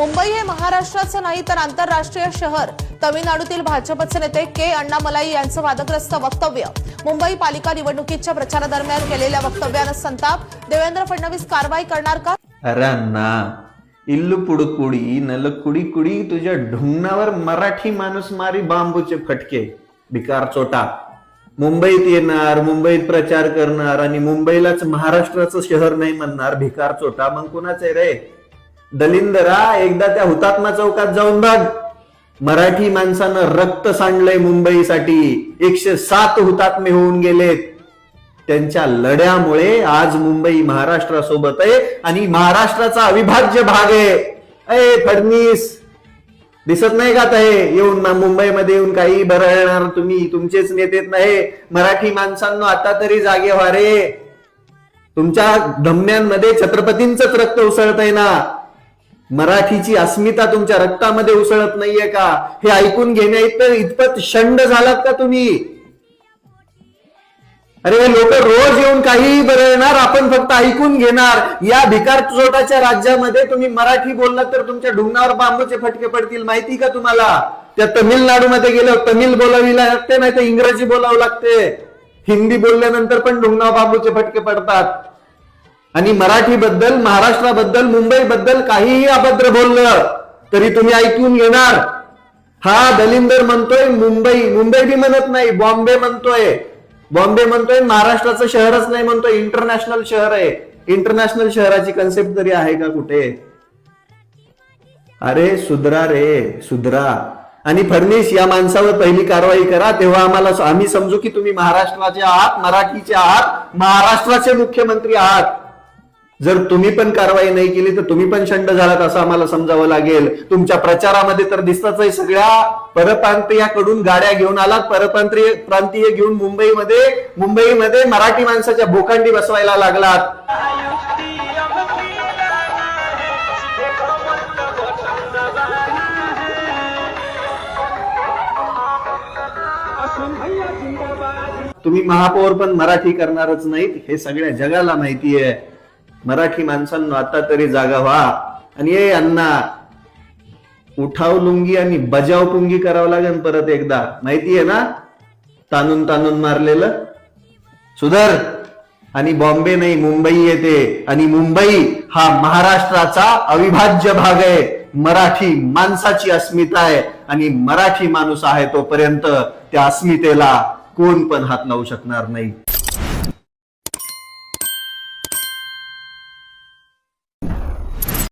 मुंबई हे महाराष्ट्राचं नाही तर आंतरराष्ट्रीय शहर. तमिळनाडूतील भाजपचे नेते के अण्णामलाई यांचं वादग्रस्त वक्तव्य. मुंबई पालिका निवडणुकीच्या प्रचारादरम्यान केलेल्या वक्तव्यानं संताप. देवेंद्र फडणवीस कारवाई करणार का? अरे अण्णा इल्लू पुडकुडी नल कुडी कुडी तुझ्या ढुंगणावर मराठी माणूस मारी बांबूचे फटके. भिकार चोटा. मुंबईत येणार मुंबईत प्रचार करणार आणि मुंबईलाच महाराष्ट्राचं शहर नाही म्हणणार भिकार चोटा. मग कुणाच आहे रे? दलिंदरा एकदा त्या हुतात्मा चौकात जाऊन बघ. मराठी माणसानं रक्त सांडलंय मुंबईसाठी. एकशे सात हुतात्मे होऊन गेलेत. त्यांच्या लढ्यामुळे आज मुंबई महाराष्ट्रासोबत आहे आणि महाराष्ट्राचा अविभाज्य भाग आहे. अय फडणीस. दिसत नाही का ते हे येऊन मुंबईमध्ये येऊन काही बरळणार तुम्ही. तुमचेच नेतेत नाही. मराठी माणसांना आता तरी जागे व्हा रे तुमच्या धमन्यांमध्ये छत्रपतींच रक्त उसळतंय ना. मराठीची अस्मिता तुमच्या रक्तामध्ये उसळत नाहीये का? हे ऐकून घेण्या इतकं इतपत शंड झालात का तुम्ही? अरे हे लोक रोज येऊन काहीही बरळणार आपण फक्त ऐकून घेणार. या भिकार चोटाच्या राज्यामध्ये तुम्ही मराठी बोललात तर तुमच्या ढुंगणावर बांबूचे फटके पडतील. माहिती का तुम्हाला? त्या तमिळनाडूमध्ये गेलं तमिळ बोलावी लागते नाही तर इंग्रजी बोलावं लागते. हिंदी बोलल्यानंतर पण ढुंगणावर बांबूचे फटके पडतात. आणि मराठी बद्दल महाराष्ट्राबद्दल मुंबईबद्दल काहीही अभद्र बोललं तरी तुम्ही ऐकून घेणार. हा दलिंदर म्हणतोय मुंबई. मुंबई बी म्हणत नाही बॉम्बे म्हणतोय. बॉम्बे म्हणतोय महाराष्ट्राचं शहरच नाही म्हणतोय इंटरनॅशनल शहर आहे. इंटरनॅशनल शहराची कन्सेप्ट तरी आहे का कुठे? अरे सुधरा रे सुधरा. आणि फडणीस या माणसावर पहिली कारवाई करा तेव्हा आम्हाला आम्ही समजू की तुम्ही महाराष्ट्राचे आहात मराठीचे आहात महाराष्ट्राचे मुख्यमंत्री आहात. जर तुम्ही पण कारवाई नाही केली तर तुम्ही पण शंड झालात असं आम्हाला समजावं लागेल. तुमच्या प्रचारामध्ये तर दिसतच आहे सगळ्या परप्रांतीयाकडून गाड्या घेऊन आलात. परप्रांतीय प्रांतीय घेऊन मुंबईमध्ये मुंबईमध्ये मराठी माणसाच्या भोखंडी बसवायला लागलात. तुम्ही महापौर पण मराठी करणारच नाहीत हे सगळ्या जगाला माहिती आहे. मराठी माणसांना आता तरी जागा व्हा. आणि ये अण्णा उठाव लुंगी आणि बजाव पुंगी करावं लागेल परत एकदा. माहिती आहे ना? तानून तानून मारलेलं? सुधर. आणि बॉम्बे नाही मुंबई येते. आणि मुंबई हा महाराष्ट्राचा अविभाज्य भाग आहे. मराठी माणसाची अस्मिता आहे. आणि मराठी माणूस आहे तोपर्यंत त्या अस्मितेला कोण पण हात लावू शकणार नाही.